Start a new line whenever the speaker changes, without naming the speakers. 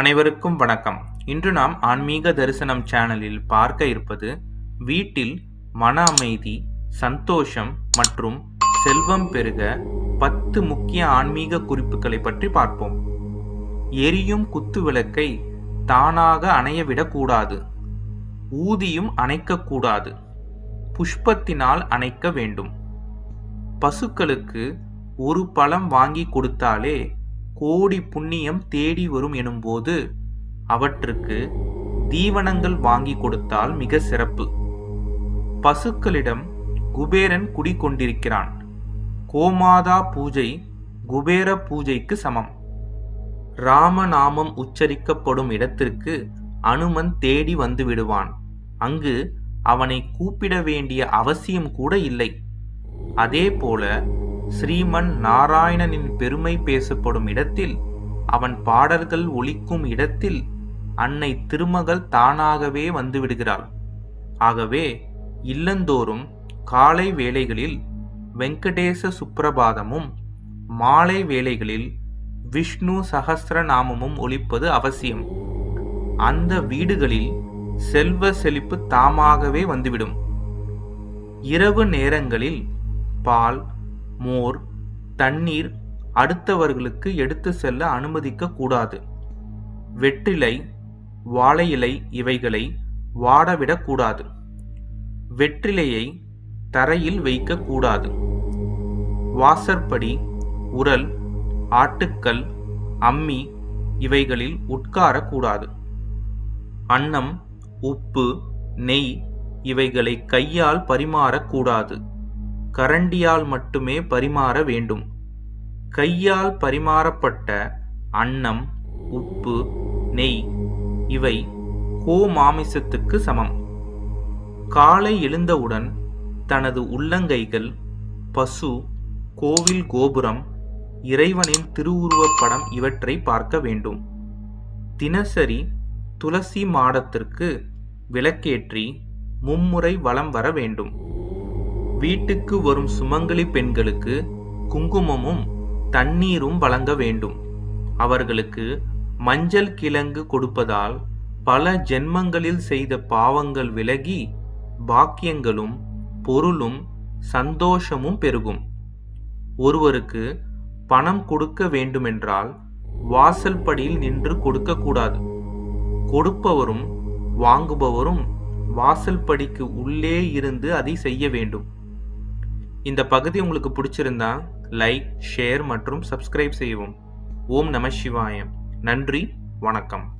அனைவருக்கும் வணக்கம். இன்று நாம் ஆன்மீக தரிசனம் சேனலில் பார்க்க இருப்பது வீட்டில் மன அமைதி சந்தோஷம் மற்றும் செல்வம் பெருக பத்து முக்கிய ஆன்மீக குறிப்புகளை பற்றி பார்ப்போம். எரியும் குத்து விளக்கை தானாக அணைய விடக்கூடாது. ஊதியும் அணைக்கக்கூடாது. புஷ்பத்தினால் அணைக்க வேண்டும். பசுக்களுக்கு ஒரு பழம் வாங்கி கொடுத்தாலே கோடி புண்ணியம் தேடி வரும் எனும்போது அவற்றுக்கு தீவனங்கள் வாங்கி கொடுத்தால் மிக சிறப்பு. பசுக்களிடம் குபேரன் குடிக்கொண்டிருக்கிறான். கோமாதா பூஜை குபேர பூஜைக்கு சமம். ராமநாமம் உச்சரிக்கப்படும் இடத்திற்கு அனுமன் தேடி வந்து விடுவான். அங்கு அவனை கூப்பிட வேண்டிய அவசியம் கூட இல்லை. அதே போல ஸ்ரீமன் நாராயணனின் பெருமை பேசப்படும் இடத்தில் அவன் பாடல்கள் ஒலிக்கும் இடத்தில் அன்னை திருமகள் தானாகவே வந்துவிடுகிறாள். ஆகவே இல்லந்தோறும் காலை வேளைகளில் வெங்கடேச சுப்பிரபாதமும் மாலை வேளைகளில் விஷ்ணு சகஸ்ரநாமமும் ஒலிப்பது அவசியம். அந்த வீடுகளில் செல்வ செழிப்பு தாமாகவே வந்துவிடும். இரவு நேரங்களில் பால் மோர் தண்ணீர் அடுத்தவர்களுக்கு எடுத்து செல்ல அனுமதிக்க கூடாது. வெற்றிலை வாழை இலை இவைகளை வாடவிடக்கூடாது வெற்றிலையை தரையில் வைக்கக்கூடாது வாசற்படி உரல் ஆட்டுக்கல் அம்மி இவைகளில் உட்காரக்கூடாது அன்னம் உப்பு நெய் இவைகளை கையால் பரிமாறக்கூடாது கரண்டியால் மட்டுமே பரிமாற வேண்டும். கையால் பரிமாறப்பட்ட அன்னம் உப்பு நெய் இவை கோமாமிசத்துக்கு சமம். காலை எழுந்தவுடன் தனது உள்ளங்கைகள் பசு கோவில் கோபுரம் இறைவனின் திருவுருவப் படம் இவற்றை பார்க்க வேண்டும். தினசரி துளசி மாடத்திற்கு விளக்கேற்றி மும்முறை வலம் வர வேண்டும். வீட்டுக்கு வரும் சுமங்கலி பெண்களுக்கு குங்குமமும் தண்ணீரும் வழங்க வேண்டும். அவர்களுக்கு மஞ்சள் கிழங்கு கொடுப்பதால் பல ஜென்மங்களில் செய்த பாவங்கள் விலகி பாக்கியங்களும் பொருளும் சந்தோஷமும் பெருகும். ஒருவருக்கு பணம் கொடுக்க வேண்டுமென்றால் வாசல் படியில் நின்று கொடுக்கக்கூடாது கொடுப்பவரும் வாங்குபவரும் வாசல் படிக்கு உள்ளே இருந்து அதை செய்ய வேண்டும். இந்த பகுதி உங்களுக்கு பிடிச்சிருந்தா லைக் ஷேர் மற்றும் சப்ஸ்கிரைப் செய்யவும். ஓம் நம சிவாயம். நன்றி வணக்கம்.